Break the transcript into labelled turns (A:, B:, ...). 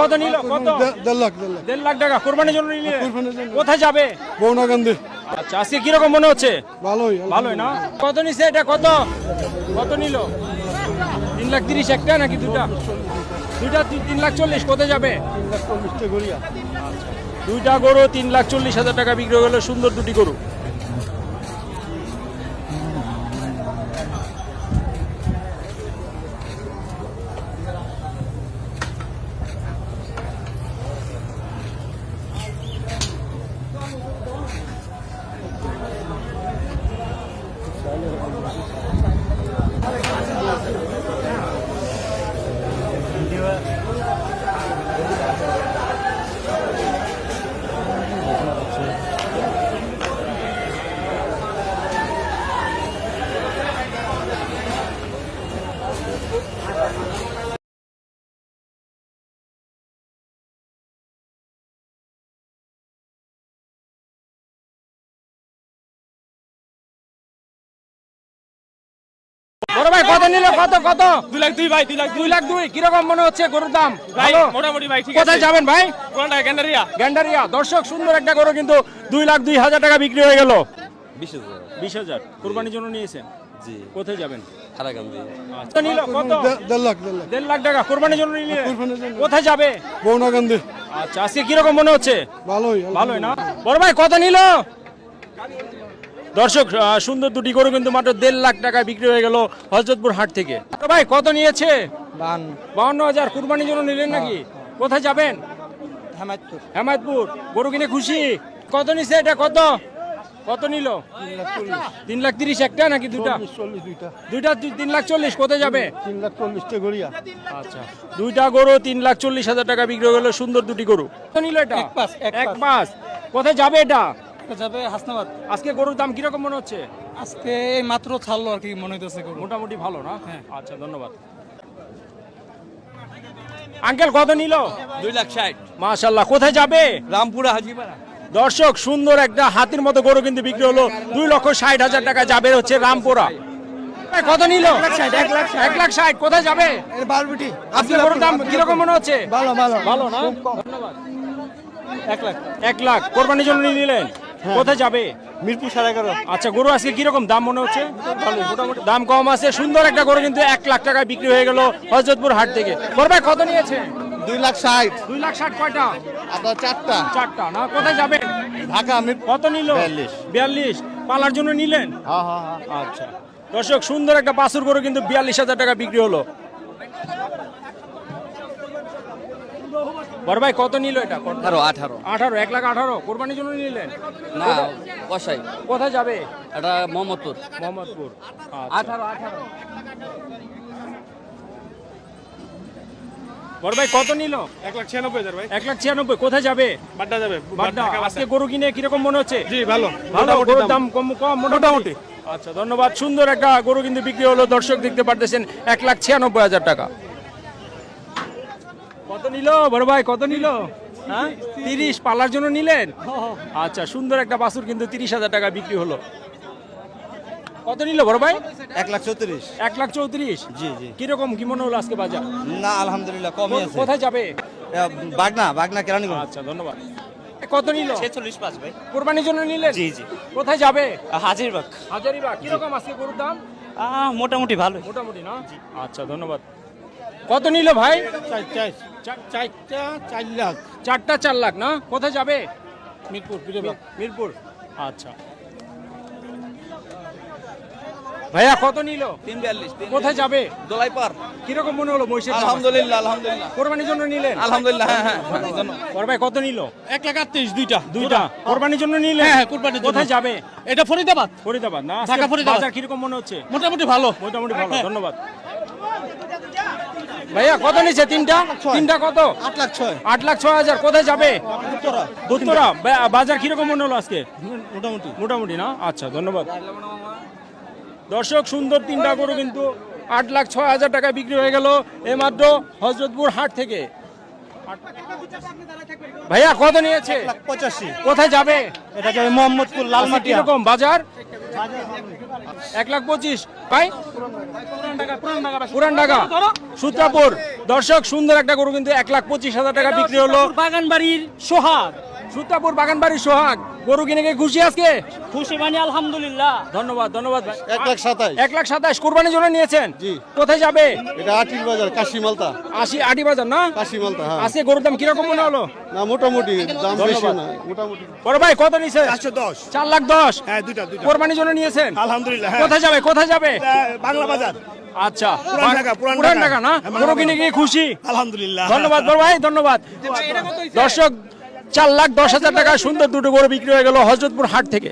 A: কত নিল? কত?
B: দেড় লাখ দেড় লাখ।
A: টাকা। কোরবানির জন্য নিলে? কোথায় যাবে?
B: বৌনাকান্দি
A: আচ্ছা আজকে কীরকম মনে হচ্ছে?
B: ভালোই
A: ভালোই না? কত নিছে এটা? কত? কত নিল? তিন লাখ তিরিশ একটা নাকি দুটা? দুইটা তিন লাখ চল্লিশ কোথায় যাবে? দুইটা গরু তিন লাখ চল্লিশ হাজার টাকা বিক্রি হয়ে গেল সুন্দর দুটি গরু। বড় ভাই কত নিল কত কত?
C: দুই লাখ দুই ভাই দুই লাখ
A: দুই। লাখ দুই কীরকম মনে হচ্ছে গরুর দাম?
C: ভাই মোটামুটি ভাই ঠিক
A: কোথায় যাবেন ভাই?
C: কোনটা গ্যান্ডারিয়া।
A: গ্যান্ডারিয়া। দর্শক সুন্দর একটা গরু কিন্তু দুই লাখ দুই হাজার টাকা বিক্রি হয়ে গেল।
D: বিশ হাজার।
A: বিশ হাজার। কোরবানির জন্য নিয়েছেন?
D: জি।
A: কোথায় যাবেন?
D: হারাকান্দি
A: কত নিল কত?
B: দেড় লাখ দেড় লাখ।
A: টাকা। কোরবানির জন্য নিলে কোথায় যাবে?
B: বৌনাকান্দি
A: আচ্ছা আজকে কীরকম মনে হচ্ছে?
B: ভালোই
A: ভালোই না? বড় ভাই কত নিল? দর্শক সুন্দর দুটি গরু কিন্তু মাত্র দেড় লাখ টাকায় বিক্রি হয়ে গেল হজরতপুর হাট থেকে। ভাই কত নিয়েছে? বাউন্ন হাজার। কুরবানির জন্য নিলেন নাকি? কোথায় যাবেন?
B: হেমায়তপুর।
A: হেমায়তপুর। গরু কিনে খুশি? কত নিছে এটা? কত? কত নিল?
B: তিন লাখ
A: তিরিশ। একটা নাকি দুটা?
B: দুইটা।
A: তিন লাখ চল্লিশ। কোথায় যাবে?
B: তিন লাখ চল্লিশটা গড়িয়া।
A: আচ্ছা। দুইটা গরু তিন লাখ চল্লিশ হাজার টাকা বিক্রি হয়ে গেল সুন্দর দুটি গরু। কত নিল এটা?
B: এক। পাঁচ
A: কোথায় যাবে এটা?
B: যাবে হাসনাবাদ।
A: আজকে গরুর দাম কীরকম মনে হচ্ছে?
B: আজকে এই মাত্র ছাড়লো আর কি মনে হইতেছে
A: মোটামুটি ভালো না? আচ্ছা ধন্যবাদ। আঙ্কেল কত নিল?
C: দুই লাখ ষাট।
A: মাশাল্লাহ কোথায় যাবে?
C: রামপুরা হাজিপাড়া।
A: দর্শক সুন্দর একটা হাতির মতো গরু কিন্তু বিক্রি হলো। দুই লক্ষ ষাট হাজার টাকা যাবে হচ্ছে রামপুরা। কত নিল? এক লাখ ষাট কোথায় যাবে? আজকে গরুর দাম কীরকম মনে হচ্ছে?
B: ভালো ভালো।
A: ভালো না? ধন্যবাদ। এক লাখ। এক লাখ। কোরবানির জন্য নিয়ে নিলেন? কোথায় যাবে?
B: মিরপুর সাড়ে এগারো।
A: আচ্ছা গরু আজকে কীরকম দাম মনে হচ্ছে? মোটামুটি। দাম কম আছে সুন্দর একটা গরু কিন্তু এক লাখ টাকায় বিক্রি হয়ে গেল হজরতপুর হাট থেকে। করবে কত নিয়েছে?
B: দুই লাখ ষাট।
A: দুই লাখ ষাট কয়টা?
B: আপনার চারটা।
A: চারটা না? কোথায় যাবেন
B: ঢাকা
A: কত নিল?
B: বিয়াল্লিশ।
A: বিয়াল্লিশ। পালার জন্য নিলেন?
B: হ্যাঁ হ্যাঁ হ্যাঁ।
A: আচ্ছা। দর্শক সুন্দর একটা বাছুর গরু কিন্তু বিয়াল্লিশ হাজার টাকা বিক্রি হলো। বড় ভাই কত নিল এটা?
D: আঠারো আঠারো।
A: আঠারো এক লাখ আঠারো। কোরবানির জন্য নিলেন?
D: না কষাই
A: কোথায় যাবে?
D: এটা মোহাম্মদপুর।
A: মোহাম্মদপুর। আচ্ছা।
D: আঠারো আঠারো।
A: বড় ভাই কত নিল?
C: এক লাখ ছিয়ানব্বই হাজার ভাই।
A: এক লাখ ছিয়ানব্বই। কোথায় যাবে?
C: বাড্ডা যাবে
A: বাড্ডা আজকে গরু কিনে কীরকম মনে হচ্ছে?
C: জি ভালো।
A: ভালো গরুর
C: দাম।
A: দাম কম কম মোটামুটি। আচ্ছা ধন্যবাদ। সুন্দর একটা গরু কিন্তু বিক্রি হলো। দর্শক দেখতে পারতেছেন এক লাখ ছিয়ানব্বই হাজার টাকা। কত নিল? বড় ভাই কত নিল? হ্যাঁ? তিরিশ পালার জন্য নিলেন? আচ্ছা সুন্দর একটা বাছুর কিন্তু তিরিশ হাজার টাকা বিক্রি হলো। কত নিল বড় ভাই?
E: এক লাখ চৌত্রিশ।
A: এক লাখ চৌত্রিশ?
E: জি জি।
A: কীরকম কি মনে হলো আজকে বাজার?
E: না আলহামদুলিল্লাহ কমই আছে।
A: কোথায় যাবে?
E: বাগনা বাগনা কেরানীগঞ্জ।
A: আচ্ছা ধন্যবাদ। কত নিল?
E: ছেচল্লিশ পাঁচ ভাই।
A: কোরবানির জন্য নিলেন?
E: জি, জি।
A: কোথায় যাবে?
E: হাজিরবাগ।
A: হাজারিবাগ। কীরকম আজকে গরুর দাম?
E: মোটামুটি ভালো
A: মোটামুটি না? আচ্ছা ধন্যবাদ। কত নিল ভাই?
B: চারটা চার লাখ।
A: চারটা চার লাখ না? কোথায় যাবে?
B: মিরপুর
A: মিরপুর। আচ্ছা। ভাইয়া কত নিল?
E: তিন বিয়াল্লিশ
A: কোথায় যাবে?
E: দোলাই পার
A: কীরকম মনে হলো মহিষের
E: আলহামদুলিল্লাহ আলহামদুলিল্লাহ।
A: কোরবানির জন্য নিলেন?
E: আলহামদুলিল্লাহ হ্যাঁ হ্যাঁ
A: বড় ভাই কত নিল?
B: এক লাখ আটত্রিশ দুইটা।
A: দুইটা। কোরবানির জন্য নিলেন?
B: হ্যাঁ, হ্যাঁ, কোরবানির
A: কোথায় যাবে?
B: এটা ফরিদাবাদ।
A: ফরিদাবাদ না?
B: ঢাকা ফরিদাবাদ।
A: কীরকম মনে হচ্ছে?
B: মোটামুটি ভালো।
A: মোটামুটি ভালো ধন্যবাদ। ভাইয়া কত নিচ্ছে তিনটা? তিনটা কত?
B: আট লাখ ছয়।
A: আট লাখ ছয় হাজার কোথায় যাবে?
B: উত্তরা
A: বাজার কীরকম মনে হলো আজকে?
B: মোটামুটি।
A: মোটামুটি না? আচ্ছা ধন্যবাদ। দর্শক সুন্দর তিনটা গরু কিন্তু আট লাখ ছয় হাজার টাকা বিক্রি হয়ে গেল এইমাত্র হজরতপুর হাট থেকে। ভাইয়া কত নিয়েছে?
B: পঁচাশি।
A: কোথায় যাবে?
B: এটা যাবে মোহাম্মদপুর লালমাটি
A: কীরকম বাজার? এক লাখ পঁচিশ। ভাই? পুরান ঢাকা। সূত্রাপুর। দর্শক, সুন্দর একটা গরু কিন্তু এক লাখ পঁচিশ হাজার টাকা বিক্রি হলো।
E: বাগান বাড়ির সোহাগ।
A: সুতাপুর বাগান বাড়ির সোহাগ গরু কিনে গিয়ে খুশি আজকে?
E: খুশি মানে আলহামদুলিল্লাহ।
A: ধন্যবাদ ধন্যবাদ।
B: এক লাখ সাতাইশ।
A: এক লাখ সাতাশ কোরবানির জন্য নিয়েছেন?
B: জি।
A: কোথায় যাবে?
B: এটা আটির বাজার কাশি মালতা
A: আশি আটি বাজার না?
B: কাশি মালতা হ্যাঁ।
A: আজকে গরুর দাম কীরকম মনে হলো?
B: না মোটামুটি দাম বেশি না মোটামুটি।
A: বড় ভাই কত
F: চারশো দশ।
A: চার লাখ দশ?
F: হ্যাঁ দুইটা দুইটা।
A: কোরবানির জন্য নিয়েছেন?
F: আলহামদুলিল্লাহ হ্যাঁ।
A: কোথায় যাবে কোথায় যাবে?
F: বাংলা বাজার।
A: আচ্ছা
F: পুরান ঢাকা, পুরান
A: পুরান
F: ঢাকা।
A: ঢাকা না?
F: হ্যাঁ,
A: গরু কিনে গিয়ে খুশি?
F: আলহামদুলিল্লাহ।
A: ধন্যবাদ বড় ভাই ধন্যবাদ। দর্শক চার লাখ দশ হাজার টাকা সুন্দর দুটো গরু বিক্রি হয়ে গেল হজরতপুর হাট থেকে।